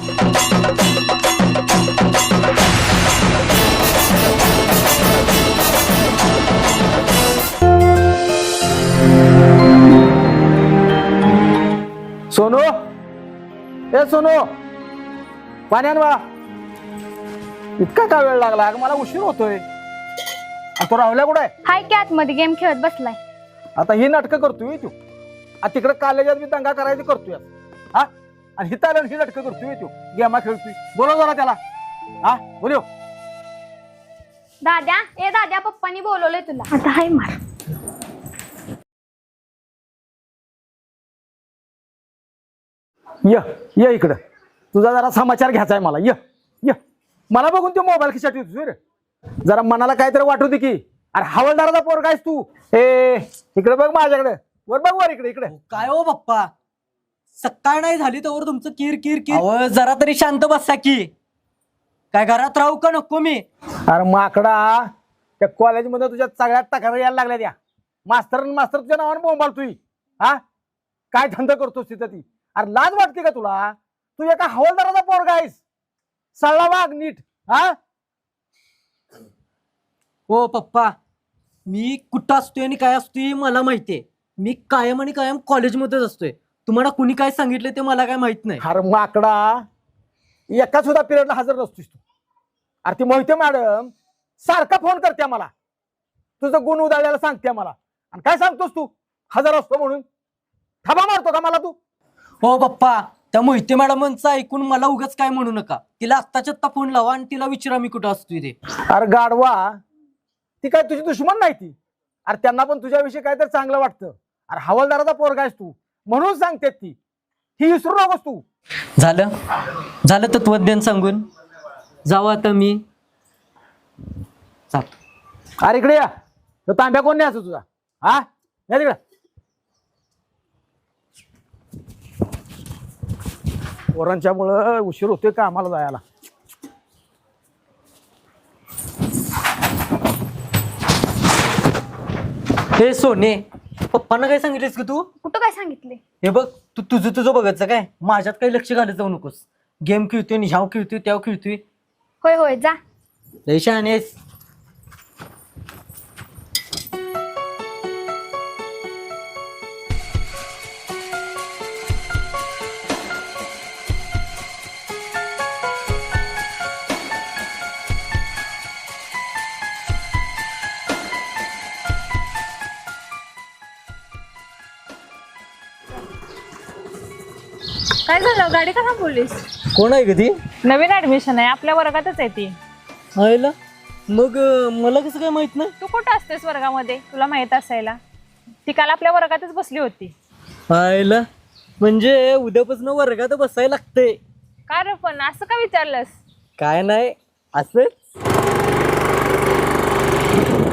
सोनू? ए सोनू! पाण्यान वा. इतका का वेळ लागला? अगं मला उशीर होतोय. आणि तो राहुल्या कुठे आहे? हाय की आतमध्ये गेम खेळत बसलाय. आता ही नाटकं करतोय तू. आ तिकडे कॉलेजात मी दंगा करायची करतोय. हा? आणि हिथं आलं ही नाटकं करतोय तू. गेमा खेळतोय. बोलव जरा त्याला. हा? बोलव. दाद्या ए दाद्या पप्पानी बोलवलंय तुला. आता हाय मार. य ये इकडं. तुझा जरा समाचार घ्यायचा आहे मला. य य. मला बघून तू मोबाईल खिशात येतोय रे. जरा मनाला काहीतरी वाटू दे की. अरे हवालदाराचा पोरगा आहेस तू. ए इकडे बघ माझ्याकडे. वर बघ वर इकडे इकडे. काय हो पप्पा सकाळ नाही झाली तर तुमचं किर किर किर. अहो, जरा तरी शांत बसा की. काय घरात राहू का नको मी? अरे माकडा त्या कॉलेजमध्ये तुझ्या सगळ्यात तक्रार यायला लागल्या त्या. मास्तर मास्तर तुझ्या नावाने बोंबाल तुई हा? काय धंदा करतोस तिथं ती? अरे लाज वाटते का तुला? तू एका हवालदाराचा पोरगा आहेस. सळला वाघ नीट. हा? हो पप्पा. मी कुठं असतोय आणि काय असतोय मला माहितीये. मी कायम आणि कायम कॉलेजमध्येच असतोय. तुम्हाला कुणी काय सांगितलं ते मला काय माहीत नाही. अरे माकडा. एका सुद्धा पिरियडला हजर नसतोस तू. अरे ती मोहिते मॅडम सारखा फोन करते मला. तुझं गुण उदाळ्याला सांगते मला. आणि काय सांगतोस तू? हजर असतो म्हणून. थांबा मारतो का मला तू? हो पप्पा त्या मोहिते मॅडमांचं ऐकून मला उगाच काय म्हणू नका. तिला आत्ताच्या आत्ता फोन लावा आणि तिला विचारा मी कुठं असतोय ते. अरे गाडवा ती काय तुझी दुश्मन नाही ती. अरे त्यांना पण तुझ्याविषयी काहीतरी चांगलं वाटतं. अरे हवालदाराचा पोरगा आहेस तू. म्हणून सांगते ती. ही विसरू नकोस तू. झालं? झालं तत्वज्ञान सांगून. जावं आता मी. जातो अरे इकडे या. तो तांब्या कोण न्यायचा तुझा? हा? या तिकडे. पोरांच्यामुळं उशीर होतोय का आम्हाला जायला? हे सोने पप्पांना काय सांगितलेस की तू? कुठं काय सांगितले? हे बघ तू तुझं तुझं बघायचं काय? माझ्यात काही लक्ष घालत जाऊ नकोस. गेम खेळतोय आणि ह्याव खेळतोय त्याव खेळतोय. होय होय जा. लय काय झालं? गाडी का थांबवलीस कोण आहे कधी नवीन ऍडमिशन आहे. आपल्या वर्गातच आहे ती. आयला मग अं, मला कसं काय माहीत नाही तू कुठं असतेस वर्गामध्ये? तुला माहीत असायला. ती काल आपल्या वर्गातच बसली होती. आयला म्हणजे उद्यापासून वर्गात बसायला लागतंय का रे पण? असं का विचारलंस? काय नाही असंच.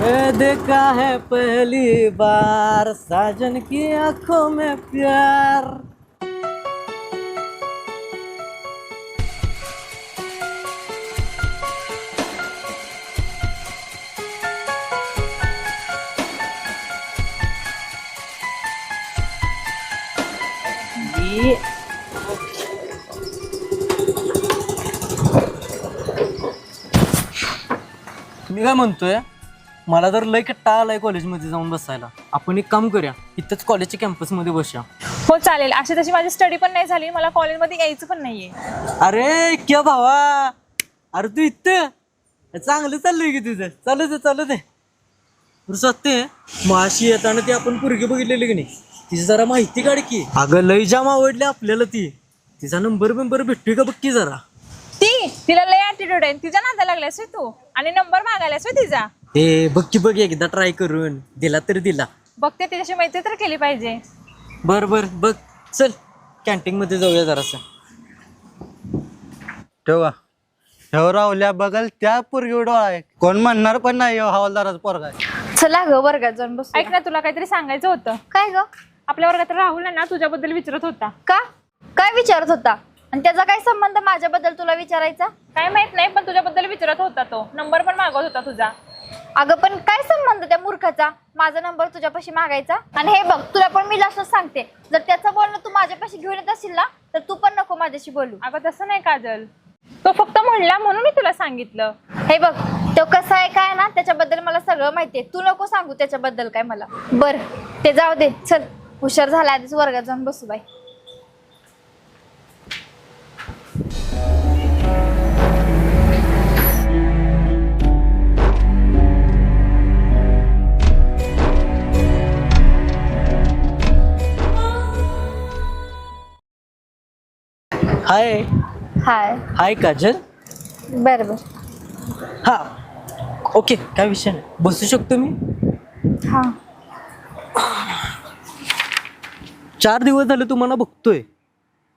ए, देखा है पहली बार? साजन की आंखों में प्यार. काय म्हणतोय. मला तर लय कट्टा आलाय कॉलेजमध्ये जाऊन बसायला. आपण एक काम करूया इथंच कॉलेजच्या कॅम्पसमध्ये बसूया. हो चालेल. अशी तशी माझी स्टडी पण नाही झाली. मला कॉलेजमध्ये यायचं पण नाहीये. अरे क्या भावा? अरे तू इथं? चांगलं चाललंय की तुझं. चालू दे चालू दे. सत्य माशी येताना ती आपण पुरगी बघितलेली की नाही? तिची जरा माहिती काढ की. अगं लय जाम आवडली आपल्याला ती. तिचा नंबर बिंबर भेटतोय का बघ की जरा. ती तिला लय ऍटिट्यूड आहे. तिच्या नादा लागल्यास होय तू. आणि नंबर मागायलास होय तिचा. हे बघ की बघ एकदा ट्राय करून. दिला तर दिला. बघते तिच्याशी मैत्री तर केली पाहिजे. बर बर बघ. चल कॅन्टीन मध्ये जाऊया जरासं. ठेवा. ठेव राहुल्या बघल त्या पोरगी डोळा आहे कोण म्हणणार पण नाही ह्यो हवालदाराचा पोरगा आहे. चला ग वर्गात जाऊन बस. ऐक ना तुला काहीतरी सांगायचं होतं. काय ग? आपल्या वर्गात राहुल आहे ना तुझ्याबद्दल विचारत होता. का? काय विचारत होता? आणि त्याचा काय संबंध माझ्याबद्दल तुला विचारायचा? काय माहीत नाही पण तुझ्याबद्दल विचारत होता तो. नंबर पण मागवत होता तुझा. अगं पण काय संबंध त्या मूर्खाचा? माझा नंबर तुझ्यापाशी मागायचा? आणि हे बघ तुला पण मी लास्ट सांगते. जर त्याचं बोलणं तू माझ्यापाशी घेऊन येत असेल ना तर तू पण नको माझ्याशी बोलू. अगं तसं नाही काजल. तो फक्त म्हणला म्हणून मी तुला सांगितलं. हे बघ तो कसा आहे काय ना त्याच्याबद्दल मला सगळं माहितीये. तू नको सांगू त्याच्याबद्दल काय मला. बर ते जाऊ दे चल. हुशार झाला आधीच वर्गात जाऊन बसू बाई हाय हाय हाय काजल बर बर हा ओके काय विषय नाही. बसू शकतो मी? हा. चार दिवस झाले तुम्हाला बघतोय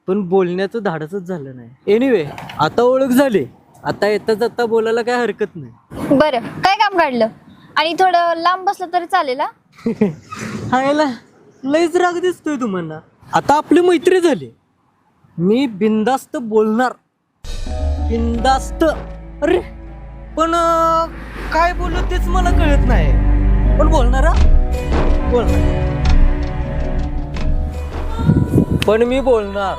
पण बोलण्याचं धाडसच झालं नाही. एनिवे आता ओळख झाली. आता येता जाता बोलायला काय हरकत नाही. बरं काय काम काढलं? आणि थोडं लांब बसलं तरी चालेल हा? हायला लयच राग दिसतोय तुम्हाला. आता आपली मैत्री झाली. मी बिंदास्त बोलणार. बिंदास्त अरे पण अं, काय बोलू तेच मला कळत नाही. पण बोलणार हा? बोलणार. पण मी बोलणार.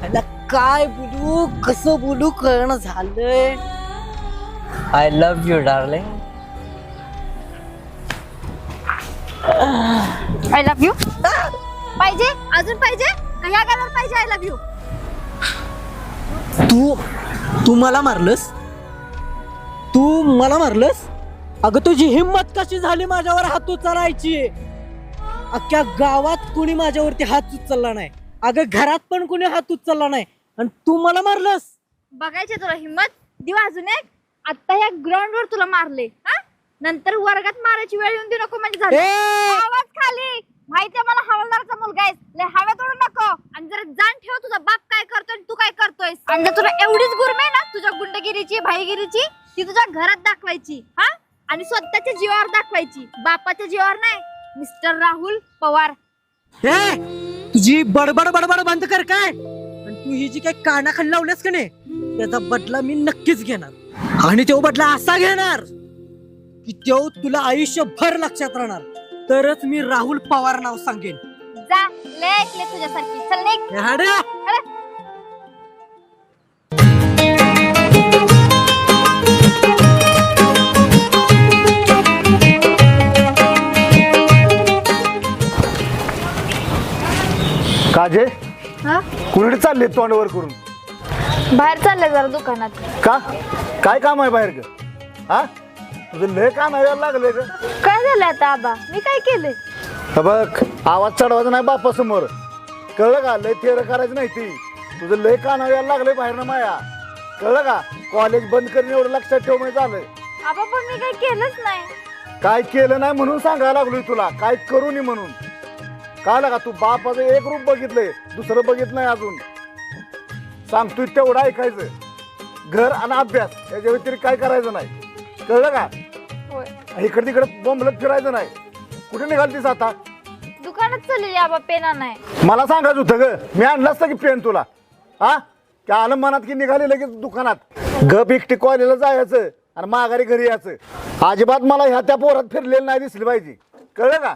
ह्याला काय बोलू कसं बोलू कळणं झालंय. I love you darling I love you पाहिजे? अजून पाहिजे? का गाण्यावर पाहिजे आय लव्ह यू. तू तू मला मारलंस? तू मला मारलंस? अगं तुझी हिंमत कशी झाली माझ्यावर हात उचलायची? अख्ख्या गावात कुणी माझ्यावरती हात उचलला नाही. अगं घरात पण कुणी हात उचलला नाही. आणि तू मला मारलंस? बघायचे तुला हिंमत? दिव अजून एक. आता ह्या ग्राउंड वर तुला मारले. हा? नंतर वर्गात मारायची वेळ येऊन देऊ नको म्हणजे झालं. ए! आवाज खाली. माहितीये मला हवालदाराचा मुलगा आहेस. लय हव्यात ओढू नको. आणि जरा जाण ठेव तुझा बाप काय करतोय आणि तू काय करतोय आणि जर तुला एवढीच गुरमे ना तुझ्या गुंडगिरीची भाईगिरीची ती तुझ्या घरात दाखवायची हा? आणि स्वतःच्या जीवावर दाखवायची. बापाच्या जीवावर नाही. मिस्टर राहुल पवार. ए तुझी बडबड बडबड बंद कर काय? आणि तू ही जी काही कानाखाली लावल्यास का नाही त्याचा बदला मी नक्कीच घेणार. आणि तो बदला असा घेणार की तो तुला आयुष्यभर लक्षात राहणार. तरच मी राहुल पवार नाव सांगेन. जा लय ऐकले तुझ्यासारखी. चल निघ. काजे? हा? कुणीकडे चालले तोंडवर करून. बाहेर चाललंय जरा दुकानात. का? काय काम आहे बाहेर ग? हा? तुझं लय लागले ग काय झालं आता आबा? मी काय केलंय? हा बघ आवाज चढवायचा नाही बापा समोर कळलं का? लय थेर करायचं नाही ती. तुझं लय कान यायला लागले बाहेर ना माया. कळलं का? कॉलेज बंद करून एवढं लक्षात ठेव म्हणजे झालं आबा पण मी काही केलंच नाही. काय केलं नाही म्हणून सांगायला लागलोय तुला. काय करू नये म्हणून. कळलं का? तू बापाचं एक रूप बघितलंय दुसरं बघितलं नाही अजून. सांगतोय तेवढं ऐकायचं. घर आणि अभ्यास याच्या व्यतिरिक्त काय करायचं नाही. कळलं का? इकडे तिकडे बोंबलत फिरायचं नाही. कुठे निघालतीस आता? दुकानात चाललेली आबा पेना नाही. मला सांगायचं होतं ग मी आणलं असतं की पेन तुला? हा? त्या आलं मनात की निघाले लगेच दुकानात? गप एकटी कॉलेजला जायचं आणि माघारी घरी यायचं. अजिबात मला ह्या त्या पोरात फिरलेलं नाही दिसली पाहिजे. कळलं का?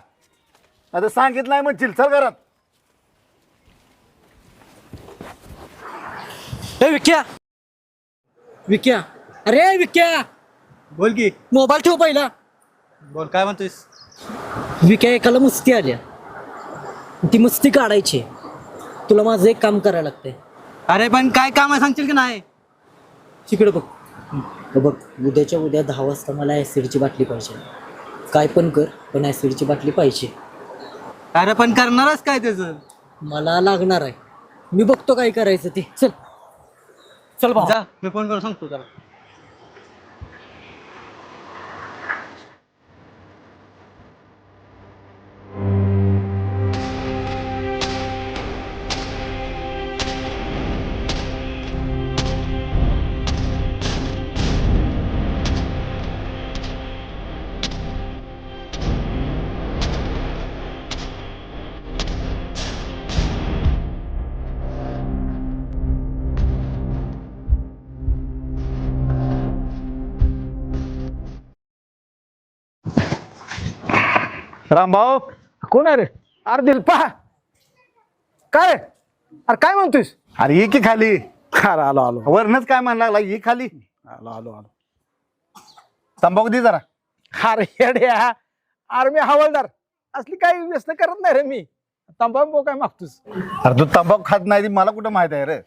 आता सांगितलं नाही म्हणशील चल घरात. ए विक्या! विक्या! अरे विक्या! बोल की. मोबाईल ठेव पहिला. बोल काय म्हणतोयस? विक्या एकाला मस्ती आल्या ती मस्ती काढायची. तुला माझं एक काम करायला लागतंय. अरे पण काय काम आहे सांगशील की नाही? तिकडे बघ. बघ उद्याच्या उद्या दहा वाजता मला ॲसिडची बाटली पाहिजे. काय पण कर पण ॲसिडची बाटली पाहिजे. अरे पण करणारच काय त्याचं? मला लागणार आहे. मी बघतो काय करायचं ते. चल. चल भाऊ जा मी फोन करून सांगतो त्याला. रामभाऊ कोण आहे रे? अरे दिलपा काय? अरे काय म्हणतोयस? अरे ये की खाली. अरे आलो आलो. वरनच काय म्हणायला लागला? ये खाली. आलो आलो आलो. तंबाखू दे जरा. अरे येड्या. अरे मी हवालदार. असली काही व्यस्त करत नाही रे मी. तंबाखू काय मागतोस. अरे तू तंबाखू खात नाही ती मला कुठं माहीत आहे रे?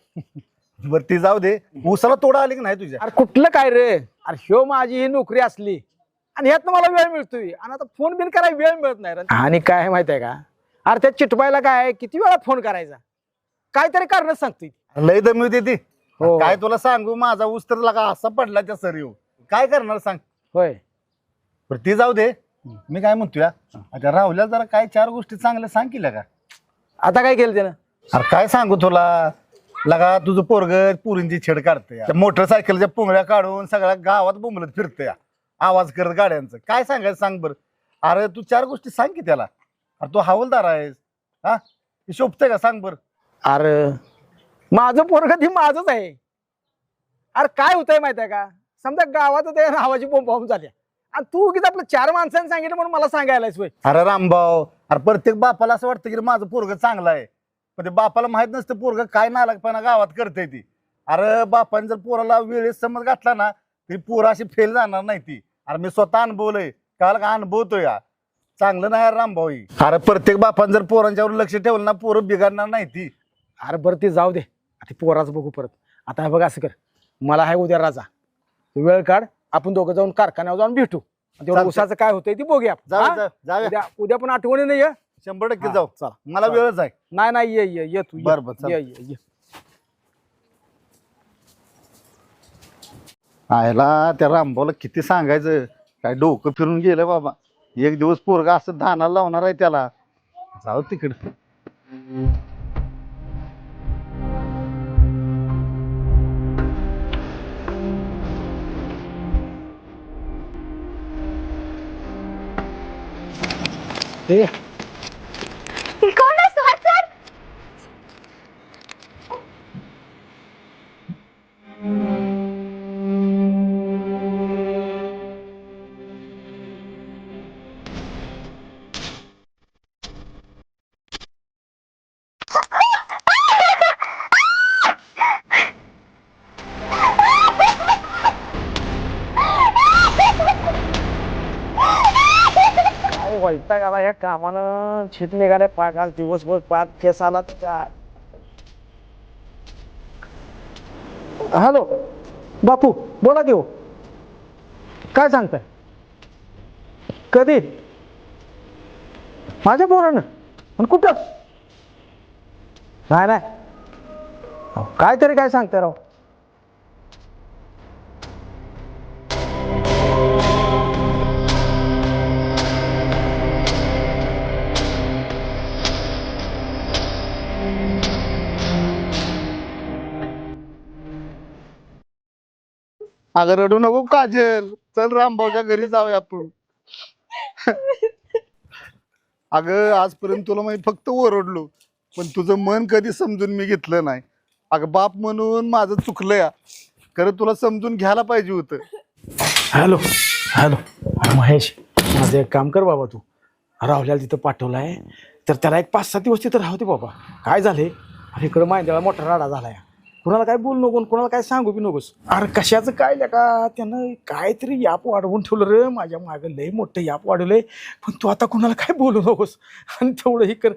बर ती जाऊ दे. उसाला तोडा आली की नाही तुझ्या? अरे कुठलं काय रे? अरे ह्यो माझी ही नोकरी असली. आणि ह्यात मला वेळ मिळतोय. आणि आता फोन बिन करायला वेळ मिळत नाही रे. आणि काय आहे माहिती आहे का? अरे त्या चिटवायला काय आहे, किती वेळा फोन करायचा? काहीतरी कारणच सांगतोय लय दमी होती ती. हो. काय तुला सांगू माझा ऊस तर लागा असा पडला त्या सर येऊ काय करणार सांग? होय. बरं ती जाऊ दे. मी काय म्हणतोय आता राहुल्या जरा काय चार गोष्टी चांगल्या सांग की? आता काय केलं त्यानं अरे काय सांगू तुला? लगा तुझं पोरग पुरींची छेड काढते मोटरसायकलच्या पुंगळ्या काढून सगळ्या गावात बोंबलत फिरतोय. आवाज करत गाड्यांचं. काय सांगायचं सांग बरं. अरे तू चार गोष्टी सांग की त्याला. अरे तू हवालदार आहेस. हा? ते शोभतंय का? सांग बरं. अरे माझं पोरग ती माझच आहे. अरे काय होतंय माहिती आहे का? समजा गावात ते नावाची बोंब बॉम्ब झाल्या आणि तू उगीच आपलं चार माणसांनी सांगितलं म्हणून मला सांगायलाच होय. अरे रामभाऊ अरे प्रत्येक बापाला असं वाटतं की रे माझं पोरग चांगलं आहे. पण ते बापाला माहीत नसतं पोरग काय नालायकपणा गावात करते ती. अरे बापाने जर पोराला वेळेत समज घातला ना तरी पोरं अशी फेल जाणार नाही ती. अरे मी स्वतः अनुभवलंय. काल का अनुभवतोय या चांगलं नाही यार रामभाऊ. अरे प्रत्येक बापाने जर पोरांच्यावर लक्ष ठेवलं ना पोरं बिघडणार नाही ती. अरे बरं ते जाऊ दे. आता पोराच बघू परत. आता हे बघ असं कर. मला आहे उद्या राजा. तू वेळ काढ. आपण दोघं जाऊन कारखान्यावर जाऊन भेटू. आणि तेवढं चालतंय. उसाचं काय होतंय ती बघूया आपण. जाऊया हा? जा- जाऊया. उद्या उद्या पण आठवणी नाही ये शंभर टक्के हा, जाऊ. चला. मला. वेळच आहे. नाही नाही ये ये ये तू ये. बरं, बरं, चला. ये ये ये. आयला त्या रामभाऊला किती सांगायचं? काय डोकं फिरून गेलं बाबा. एक दिवस पोरगा असं धानाला लावणार आहे त्याला. जाऊ तिकडं. ए, काय या कामानं छित निघाले पाक आज दिवसभर पाच केस आला काय हॅलो बापू बोला की हो. काय सांगताय? कधी? माझ्या पोरानं. पण कुठं? नाही नाही. अहो, काहीतरी काय सांगताय राव? अगं रडू नको काजल. चल रामभाऊच्या घरी जाऊया आपण. अगं आजपर्यंत तुला मी फक्त ओरडलो पण तुझं मन कधी समजून मी घेतलं नाही. अगं बाप म्हणून माझं चुकलं या खरं तुला समजून घ्यायला पाहिजे होतं. Hello hello Mahesh. माझं एक काम कर बाबा तू. राहुल्याला तिथं पाठवलाय तर त्याला एक पाच सात दिवस तिथं राहते बाबा. काय झाले अरे इकडं माहिती मोठा राडा झालाय. कुणाला काय बोलू नको कुणाला काय सांगू बी नकोस. अरे कशाचं काय का? त्यानं काहीतरी याप वाढवून ठेवलं रे माझ्या मागं. लय मोठं याप वाढवलंय. पण तू आता कुणाला काय बोलू नकोस? आणि तेवढं हे कर.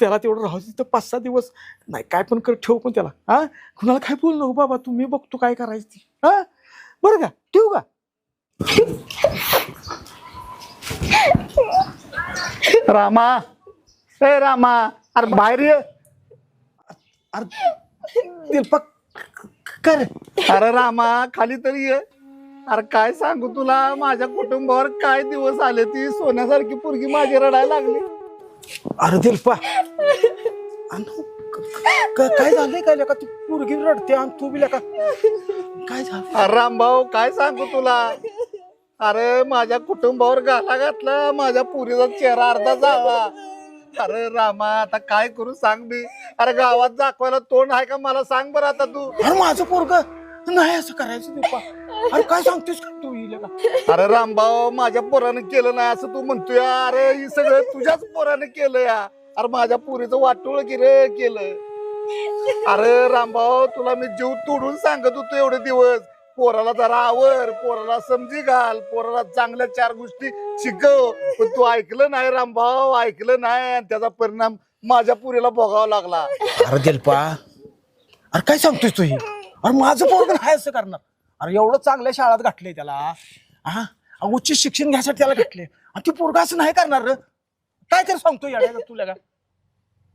त्याला तेवढं राहू तिथं पाच सहा दिवस. नाही काय पण कर ठेव पण त्याला. हा? कुणाला काय बोलू नको बाबा? तू मी बघतो काय करायचं ती. हा? बरं का? ठेवू का? रामा. ए रामा. अरे बाहेर ये. अरे दीपक कर अरे रामा खाली तरी ये. अरे काय सांगू तुला? माझ्या कुटुंबावर काय दिवस आले ती सोन्यासारखी पोरगी माझी रडायला लागली. अरे दिलपा अनु, क- क- काय झालंय काय लेका? ती पोरगी रडते आणि तू बी लेका. काय झालं? अरे रामभाऊ काय सांगू तुला? अरे माझ्या कुटुंबावर गाला घातला माझ्या पुरीचा चेहरा अर्धा जावा अरे रामा आता काय करू सांग मी? अरे गावात दाखवायला तोंड आहे का मला सांग बरं आता तू. अरे माझं पोरग नाही असं करायचं अरे काय सांगतेस का तू ही लेका अरे रामभाऊ माझ्या पोरानं केलं नाही असं तू म्हणतोय. अरे ही सगळं तुझ्याच पोरानं केलं या. अरे माझ्या पुरीचं वाटोळ की रे केलं. अरे रामभाऊ तुला मी जीव तोडून सांगत होतो एवढे दिवस. पोराला जरा आवर पोराला समजी घाल पोराला चांगल्या चार गोष्टी शिकव. पण तू ऐकलं नाही रामभाऊ ऐकलं नाही आणि त्याचा परिणाम माझ्या पुरीला भोगावा लागला. अरे दिलपा अरे काय सांगतोय तू हे? अरे माझं पोरग काय असं करणार. अरे एवढं चांगल्या शाळेत घातलंय त्याला. हा उच्च शिक्षण घ्यायसाठी त्याला घातले आणि ती पोरगा असं नाही करणार रे. काय तर सांगतोय याड्याला तुला का?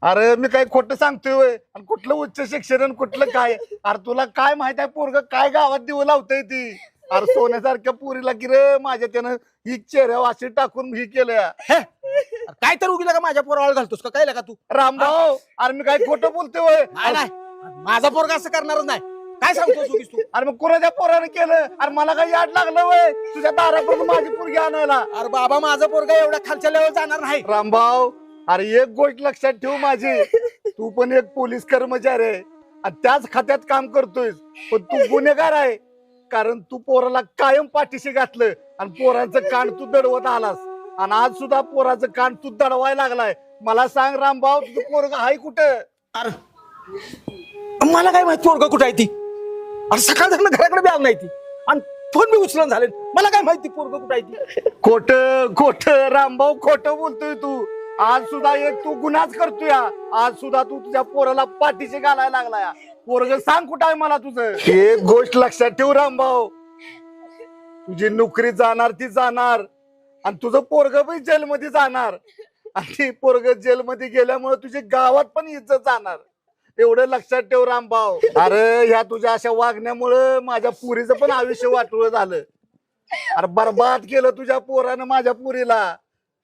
अरे मी काय खोटं सांगतोय होय? आणि कुठलं उच्च शिक्षण आणि कुठलं काय? अरे तुला काय माहीत आहे पोरग? काय गावात दिवं लावतंय ती? अरे सोन्यासारख्या पुरीला की रे माझ्या त्यानं ही चेहऱ्या अशी टाकून ही केलं हे? अरे काय तर उगीला का माझ्या पोराला घालतोस का? काय का तू? रामभाऊ अरे मी काय खोटं बोलतोय होय? नाही नाही. माझा पोरगा असं करणारच नाही. काय सांगतोस उगीच तू? अरे मग कोणाच्या पोराने केलं? अरे मला काय याड लागलं वय तुझ्या दारापर्यंत माझी पोरगी आणायला. अरे बाबा माझा पोरगा एवढ्या खालच्या लेवल जाणार नाही. रामभाऊ अरे एक गोष्ट लक्षात ठेव माझी. तू पण एक पोलीस कर्मचारी आहे. आणि त्याच खात्यात काम करतोय पण तू गुन्हेगार आहे. कारण तू पोराला कायम पाठीशी घातलं आणि पोराचं कान तू दडवत आलास. आणि आज सुद्धा पोराचं कान तू दडवायला लागलाय. मला सांग रामभाऊ तुझं पोरग आहे कुठं? अरे मला काय माहीत पोरगा कुठं आहे ती? अरे सकाळ झालं घराकडे बी आलं नाही ती. आणि फोन बी उचलून झाले. मला काय माहिती पोरगा कुठं आहे ती? खोट खोट रामभाऊ खोट बोलतोय तू. आज सुद्धा एक तू गुन्हाच करतोय. आज सुद्धा तू तुझ्या पोराला पाठीशी घालायला लागलाय. पोरग सांग कुठं आहे मला तुझं? एक गोष्ट लक्षात ठेव रामभाऊ. तुझी नोकरी जाणार ती जाणार. आणि तुझं पोरग पण जेलमध्ये जाणार. आणि ती पोरग जेलमध्ये गेल्यामुळे तुझी गावात पण इज्जत जाणार. एवढं लक्षात ठेव रामभाऊ. अरे ह्या तुझ्या अशा वागण्यामुळं माझ्या पुरीचं पण आयुष्य वाटवं झालं. अरे बरबाद केलं तुझ्या पोरानं माझ्या पुरीला.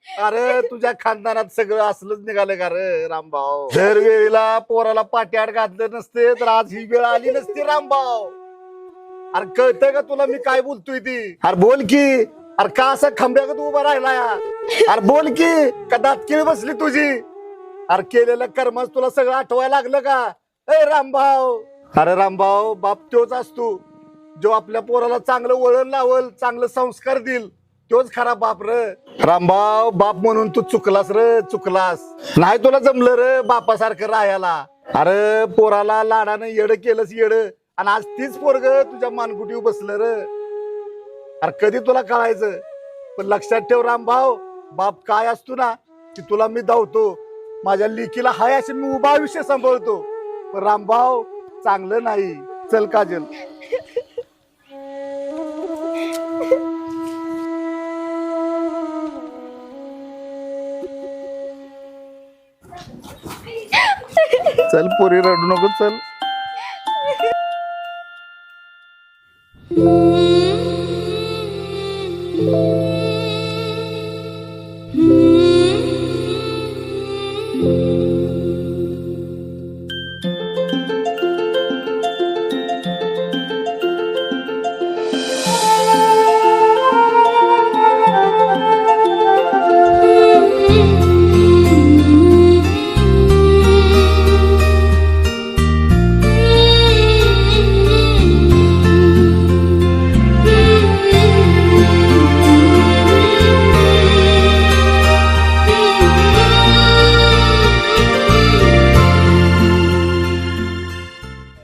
अरे तुझ्या खानदानात सगळं असलंच निघालं का रे रामभाऊ? दर वेळेला पोराला पाट्याड घातलं नसते तर आज ही वेळ आली नसती रामभाऊ. अरे कळतंय का तुला मी काय बोलतोय ती? अरे बोल की. अरे का असं खंब्यागत उभा राहिला अरे बोल की. का दातकिळी बसली तुझी? अरे केलेलं कर्मच तुला सगळं आठवायला लागलं का? ए रामभाऊ. अरे रामभाऊ बाप तोच असतो. जो आपल्या पोराला चांगलं वळण लावल चांगलं संस्कार देईल. तोच खरा बाप र. रामभाऊ बाप म्हणून तू चुकलास र चुकलास. नाही तुला जमलं र बापासारखं राहायला. अरे पोराला लाडानं येड केलंस येड. आणि आज तीच पोरग तुझ्या मानकुटीवर बसलं र. अरे कधी तुला कळायचं? पण लक्षात ठेव रामभाऊ बाप काय असतो ना की तुला मी धावतो. माझ्या लेकीला हाय अशी मी उभा आयुष्य सांभाळतो. पण रामभाऊ चांगलं नाही. चल काजल. चल पोरी रडू नको चल Mm-hmm.